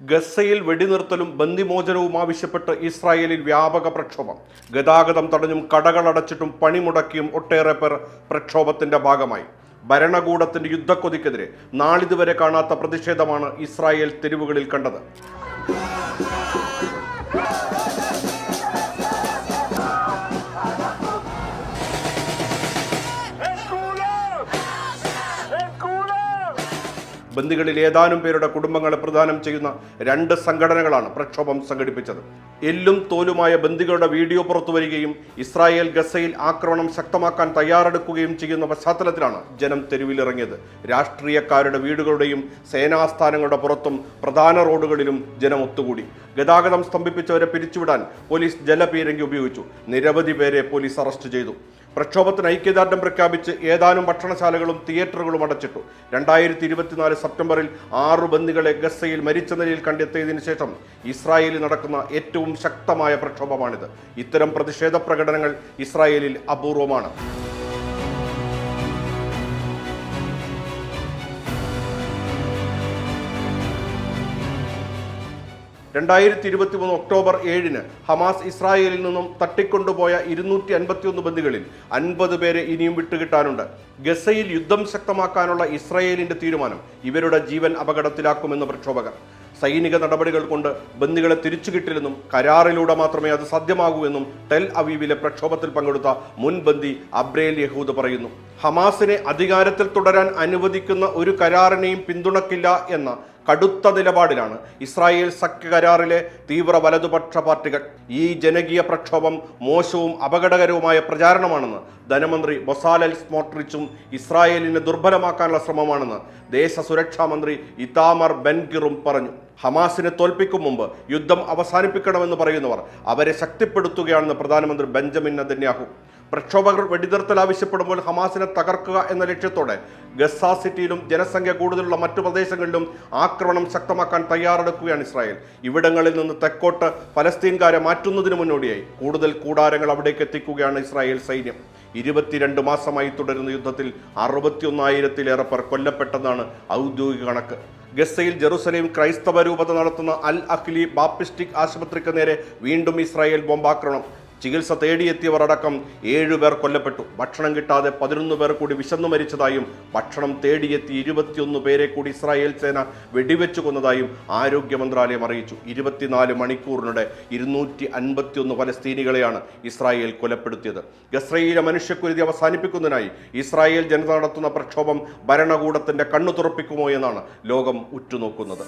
ഗസയിൽ വെടിനിർത്തലും ബന്ദിമോചനവും ആവശ്യപ്പെട്ട് ഇസ്രായേലിൽ വ്യാപക പ്രക്ഷോഭം. ഗതാഗതം തടഞ്ഞും കടകളടച്ചിട്ടും പണിമുടക്കിയും ഒട്ടേറെ പേർ പ്രക്ഷോഭത്തിന്റെ ഭാഗമായി. ഭരണകൂടത്തിന്റെ യുദ്ധക്കൊതിക്കെതിരെ നാളിതുവരെ കാണാത്ത പ്രതിഷേധമാണ് ഇസ്രായേൽ തെരുവുകളിൽ കണ്ടത്. ബന്ദികളിൽ ഏതാനും പേരുടെ കുടുംബങ്ങളെ പ്രദാനം ചെയ്യുന്ന രണ്ട് സംഘടനകളാണ് പ്രക്ഷോഭം സംഘടിപ്പിച്ചത്. എല്ലും തോലുമായ ബന്ദികളുടെ വീഡിയോ പുറത്തുവരികയും ഇസ്രായേൽ ഗസയിൽ ആക്രമണം ശക്തമാക്കാൻ തയ്യാറെടുക്കുകയും ചെയ്യുന്ന പശ്ചാത്തലത്തിലാണ് ജനം തെരുവിലിറങ്ങിയത്. രാഷ്ട്രീയക്കാരുടെ വീടുകളുടെയും സേനാസ്ഥാനങ്ങളുടെ പുറത്തും പ്രധാന റോഡുകളിലും ജനം ഒത്തുകൂടി. ഗതാഗതം സ്തംഭിപ്പിച്ചവരെ പിരിച്ചുവിടാൻ പോലീസ് ജലപീരങ്കി ഉപയോഗിച്ചു. നിരവധി പേരെ പോലീസ് അറസ്റ്റ് ചെയ്തു. പ്രക്ഷോഭത്തിന് ഐക്യദാർഢ്യം പ്രഖ്യാപിച്ച് ഏതാനും ഭക്ഷണശാലകളും തിയേറ്ററുകളും അടച്ചിട്ടു. രണ്ടായിരത്തി ഇരുപത്തിനാല് സെപ്റ്റംബറിൽ ആറു ബന്ദികളെ ഗസയിൽ മരിച്ച നിലയിൽ കണ്ടെത്തിയതിനു ശേഷം ഇസ്രായേലിൽ നടക്കുന്ന ഏറ്റവും ശക്തമായ പ്രക്ഷോഭമാണിത്. ഇത്തരം പ്രതിഷേധ പ്രകടനങ്ങൾ ഇസ്രായേലിൽ അപൂർവമാണ്. രണ്ടായിരത്തി ഇരുപത്തി മൂന്ന് ഒക്ടോബർ ഏഴിന് ഹമാസ് ഇസ്രായേലിൽ നിന്നും തട്ടിക്കൊണ്ടുപോയ ഇരുന്നൂറ്റി അൻപത്തിയൊന്ന് ബന്ദികളിൽ അൻപത് പേരെ ഇനിയും വിട്ടുകിട്ടാനുണ്ട്. ഗസയിൽ യുദ്ധം ശക്തമാക്കാനുള്ള ഇസ്രായേലിന്റെ തീരുമാനം ഇവരുടെ ജീവൻ അപകടത്തിലാക്കുമെന്ന് പ്രക്ഷോഭകർ. സൈനിക നടപടികൾ കൊണ്ട് ബന്ദികളെ തിരിച്ചു കിട്ടില്ലെന്നും കരാറിലൂടെ മാത്രമേ അത് സാധ്യമാകൂ എന്നും ടെൽ അവീവിലെ പ്രക്ഷോഭത്തിൽ പങ്കെടുത്ത മുൻ ബന്ദി അബ്രേൽ യഹൂദ് പറയുന്നു. ഹമാസിനെ അധികാരത്തിൽ തുടരാൻ അനുവദിക്കുന്ന ഒരു കരാറിനെയും പിന്തുണക്കില്ല എന്ന കടുത്ത നിലപാടിലാണ് ഇസ്രായേൽ സഖ്യ കരാറിലെ തീവ്ര വലതുപക്ഷ പാർട്ടികൾ. ഈ ജനകീയ പ്രക്ഷോഭം മോശവും അപകടകരവുമായ പ്രചാരണമാണെന്ന് ധനമന്ത്രി ബൊസാലൽ സ്മോട്രിച്ചും ഇസ്രായേലിനെ ദുർബലമാക്കാനുള്ള ശ്രമമാണെന്ന് ദേശ സുരക്ഷാ മന്ത്രി ഇതാമർ ബെൻഗിറും പറഞ്ഞു. ഹമാസിനെ തോൽപ്പിക്കും മുമ്പ് യുദ്ധം അവസാനിപ്പിക്കണമെന്ന് പറയുന്നവർ അവരെ ശക്തിപ്പെടുത്തുകയാണെന്ന് പ്രധാനമന്ത്രി ബെഞ്ചമിൻ നെതന്യാഹു പ്രക്ഷോഭകർ വെടിനിർത്തൽ ആവശ്യപ്പെടുമ്പോൾ ഹമാസിനെ തകർക്കുക എന്ന ലക്ഷ്യത്തോടെ ഗസ സിറ്റിയിലും ജനസംഖ്യ കൂടുതലുള്ള മറ്റു പ്രദേശങ്ങളിലും ആക്രമണം ശക്തമാക്കാൻ തയ്യാറെടുക്കുകയാണ് ഇസ്രായേൽ. ഇവിടങ്ങളിൽ നിന്ന് തെക്കോട്ട് ഫലസ്തീൻകാരെ മാറ്റുന്നതിന് മുന്നോടിയായി കൂടുതൽ കൂടാരങ്ങൾ അവിടേക്ക് എത്തിക്കുകയാണ് ഇസ്രായേൽ സൈന്യം. ഇരുപത്തിരണ്ട് മാസമായി തുടരുന്ന യുദ്ധത്തിൽ അറുപത്തിയൊന്നായിരത്തിലേറെ പേർ കൊല്ലപ്പെട്ടെന്നാണ് ഔദ്യോഗിക കണക്ക്. ഗസയിൽ ജെറുസലേം ക്രൈസ്തവ രൂപത നടത്തുന്ന അൽ അഖ്ലി ബാപ്റ്റിസ്റ്റിക് ആശുപത്രിക്ക് നേരെ വീണ്ടും ഇസ്രായേൽ ബോംബാക്രമണം. ചികിത്സ തേടിയെത്തിയവർ അടക്കം ഏഴുപേർ കൊല്ലപ്പെട്ടു. ഭക്ഷണം കിട്ടാതെ പതിനൊന്ന് പേർ കൂടി വിശന്നു മരിച്ചതായും ഭക്ഷണം തേടിയെത്തി ഇരുപത്തിയൊന്ന് പേരെ കൂടി ഇസ്രായേൽ സേന വെടിവെച്ചു കൊന്നതായും ആരോഗ്യ മന്ത്രാലയം അറിയിച്ചു. ഇരുപത്തിനാല് മണിക്കൂറിനിടെ ഇരുന്നൂറ്റി അൻപത്തിയൊന്ന് ഫലസ്തീനികളെയാണ് ഇസ്രായേൽ കൊലപ്പെടുത്തിയത്. ഗസ്രയിലെ മനുഷ്യക്കുരുതി അവസാനിപ്പിക്കുന്നതിനായി ഇസ്രായേൽ ജനത നടത്തുന്ന പ്രക്ഷോഭം ഭരണകൂടത്തിന്റെ കണ്ണു തുറപ്പിക്കുമോ എന്നാണ് ലോകം ഉറ്റുനോക്കുന്നത്.